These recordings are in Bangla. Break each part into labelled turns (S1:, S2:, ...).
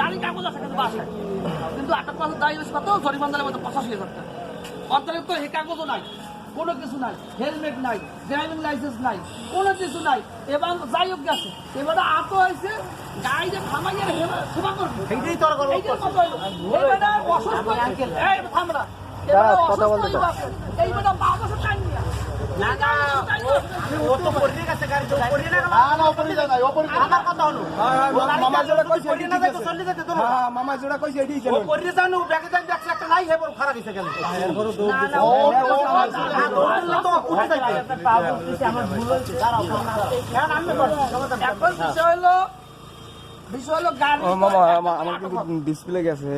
S1: গাড়ি কাগজ আছে কিন্তু কিন্তু আটক করার দায়ী কত জরিমানার মধ্যে পঁচাশি হাজার টাকা কাগজও নাই কোনো কিছু নাই হেলমেট নাই ড্রাইভিং লাইসেন্স নাই কোনো কিছু নাই এবং যাই হোক গেছে এবারে আত হয়েছে গাড়িতে থামাইয়ে সেবা করবে অসুস্থ থামরা
S2: মামা যেটা কইছে হ্যাঁ
S3: দেখছে নাই হে বড় খারাপ হইছে গেল হ্যাঁ আমার ভুল হইছে দাঁড়াও হ্যাঁ আমি
S1: এখন বিষয় হলো
S4: মামা আমার কিন্তু ডিসপ্লে গেছে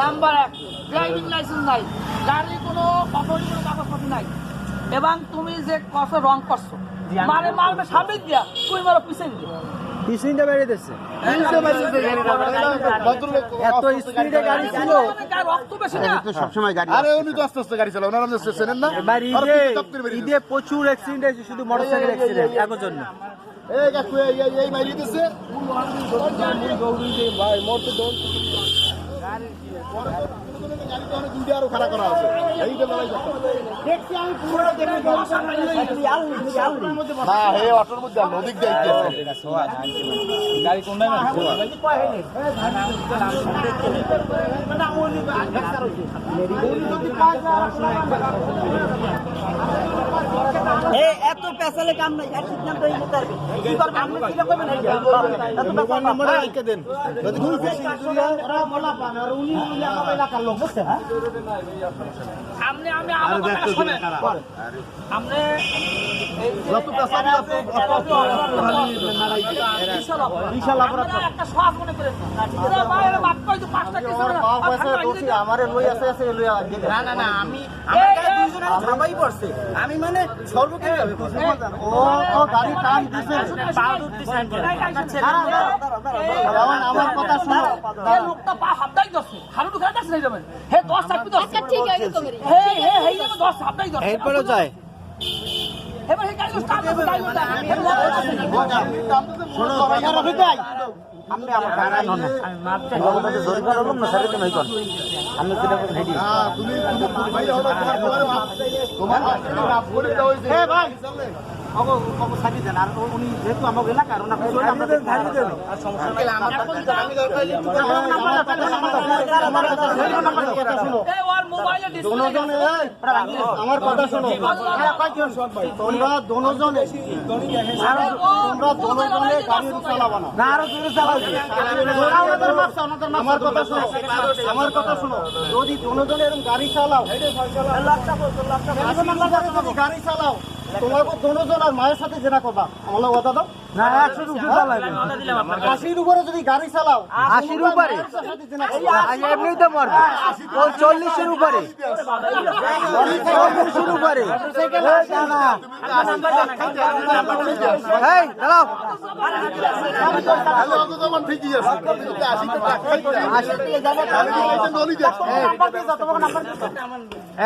S1: নম্বর এক ড্রাইভিং লাইসেন্স নাই গাড়ির কোনো অপরিচিত কোনো কাগজপত্র নাই। এবং তুমি যে কত রং করছ মানে মারবে সামনে দিয়া তুই মারো পিছনে দিয়া।
S4: পিছনটা বেরিয়ে দিচ্ছে এত স্পিডে গাড়ি ছিল।
S1: গায়ে রক্ত
S2: সবসময় গাড়ি আরে উনি তো আস্তে আস্তে গাড়ি চালাও ওনারা আপনি চেনেন না?
S4: এবার ঈদে
S2: পিক আপ করে বেরিয়ে
S4: ঈদে প্রচুর অ্যাক্সিডেন্ট হয়েছে শুধু মোটরসাইকেল অ্যাক্সিডেন্ট একের জন্য
S2: এই কাকু এই এই এই দিছে। ভাই মোর তো দৌড় গাড়ি দুইটা আরও খাড়া করা আছে। না হে অটোর মধ্যে আলো ওদিক দিয়ে
S4: গাড়ি
S3: এত পেছালে কাম নাই আর সিদ্ধান্ত নিতে পারবে কি করবে আপনি কি
S2: দেন যদি কোনো বেশি
S3: ওরা বলা পান আর উনি এলাকার লোক বুঝছেন হ্যাঁ
S1: আপনি আমি আমার কথা শুনেন আপনি এই যে
S2: যত পেশাবি অত অত
S1: বিশাল অপরাধ। একটা সহজ মনে করেন মাত্র হয়তো পাঁচটা কেস হবে না। আর ঠান্ডা
S2: আমারে লই আছে আছে লই
S3: না না না আমি আমার গায়ে দুইজনে ধাবাই পড়ছে আমি মানে সর্বকে
S2: ও ও গাড়ি টান দিছে আমার কথা শোনো
S1: এই লোকটা পা হাবদাই দছে হারুন খাই দছে নাই যাবেন হে 10 চাপি দছে
S5: আচ্ছা ঠিক আছে তো মেরি
S1: হে হে হে যাবে 10 হাবদাই দছে
S4: এরপরে যায়
S3: আমরা আমার গাড়ি নন আমি জোর করে না স্যার তুমি কর আমি যেটা করে হেডি
S2: তুমি তুমি ভাই হলো তোমার তোমার বাপ তোমার বাপ বলে দাও যে
S3: এ ভাই দেন। আর উনি যেহেতু আমার এলাকার কিছু দেন আর সমস্যা নাই।
S1: এই,
S2: আমার কথা শোনো। তোমরা দোনোজনে তোমরা দোনোজনে গাড়ি চালাবা না।
S3: না আরও জোরে চালাবে
S2: আমার কথা শোনো। আমার কথা শোনো। যদি দোনোজনে এরকম গাড়ি চালাও গাড়ি চালাও তোমাকে দুজন আর মায়ের সাথে জেনা করবা। আমার কথা দাও।
S4: না একশো উপরে চালাবে
S2: আশির উপরে যদি গাড়ি চালাও
S4: আশির উপরে?
S2: মায়ের সাথে জেনা করবা
S4: আজ এমনি তো মরবে। ও চল্লিশের উপরে। চল্লিশের উপরে।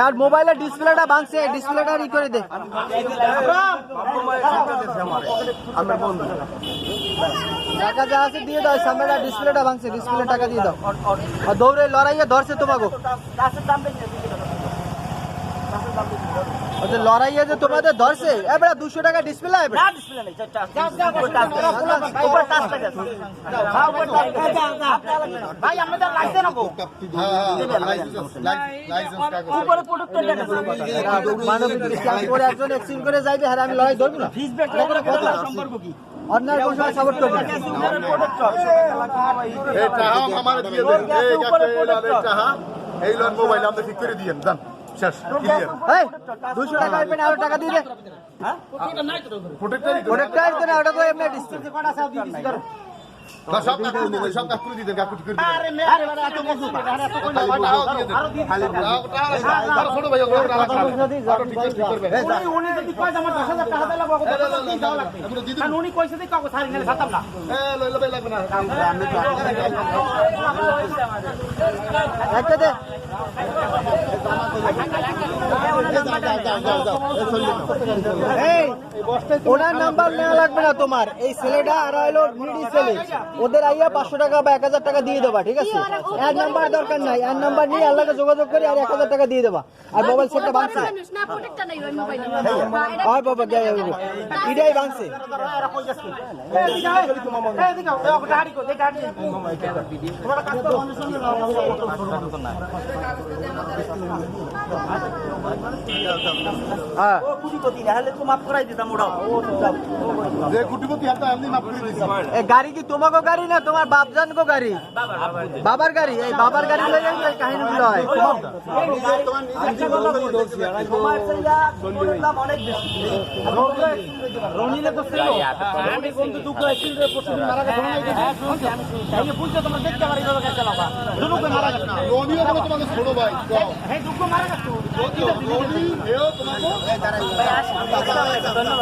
S4: আর মোবাইলের ডিসপ্লেটা ভাঙছে। ডিসপ্লেটা ই করে দে। টাকা যা আছে দিয়ে দাও সামনেটা ডিসপ্লেটা ভাঙছে ডিসপ্লে টাকা দিয়ে দাও। আর দৌড়ে লড়াইয়ে ধরছে তোমাকে। যে লড়াইয়ে যে তোমাদের ধরছে এবার দুশো টাকা ডিসপ্লে এবার
S3: ভাই আমাদের লাগছে না গো উপরে প্রোডাক্ট
S4: মানবিক করে একজন এক্সিডেন্ট করে যাইবে হ্যাঁ আমি লড়াই ধরবো না।
S3: সম্পর্ক কি?
S4: অন্যায় সময় সাপোর্ট দিয়ে দেন।
S2: এই লোন মোবাইল আপনি ঠিক করে দিয়েন। দান শেষ ক্লিয়ার
S4: এই 200 টাকা এবার আরও টাকা দিয়ে দে।
S1: ওটা নাই তো ধরে
S2: প্রোটেক্টরই তো
S4: না ওটা তো এমনি ডিসপ্লে
S5: সব কাকুরি দিতেন সব কাকুরি দিতেন কাকুরি করে
S2: আরে মে আরে বেটা এত মজু আরে এত কই না
S5: খালি টাকাও দিয়ে। খালি টাকা ছোট ভাই ওগুলো টাকা আরও ঠিক ঠিক করবে।
S3: উনি উনি যদি কয় আমার দশ হাজার টাকা দেওয়া লাগবে
S5: এগুলো দিয়ে দিন।
S3: কারণ উনি কইছে যে কাউকে ছাড়ি নিলে ছাড়তাম না।
S5: এ লইলে ভাই লাগবে না।
S4: একটা দে। এই ওনার নাম্বার নেওয়া লাগবে না তোমার। এই ছেলেটা আর হলো মিডি ছেলে। ওদের আইয়া পাঁচশো টাকা বা এক হাজার টাকা দিয়ে দেবা ঠিক আছে? এর নাম্বার দরকার নাই। এর নাম্বার নিয়ে আল্লাহকে যোগাযোগ করে আর এক হাজার টাকা দিয়ে দেবা। আর মোবাইল সেটটা ভাঙছে
S6: না প্রোটেক্টটা নাই ওই মোবাইলে
S4: হয় বাবা গে এটাই ভাঙছে হ্যাঁ।
S3: ও কুড়িপতি নাহলে তো মাফ করাই দিতাম।
S4: গাড়ি কি তোমাকে গাড়ি না তোমার বাপজান কো গাড়ি বাবার গাড়ি এই বাবার গাড়ি লই এই কাহিনীগুলো হয়
S3: মারা গেছে হ্যাঁ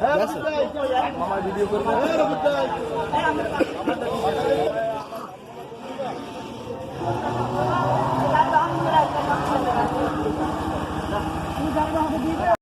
S5: হ্যাঁ
S4: গেছে
S5: রবিক ভাই মামা ভিডিও করবে হ্যাঁ রবিক ভাই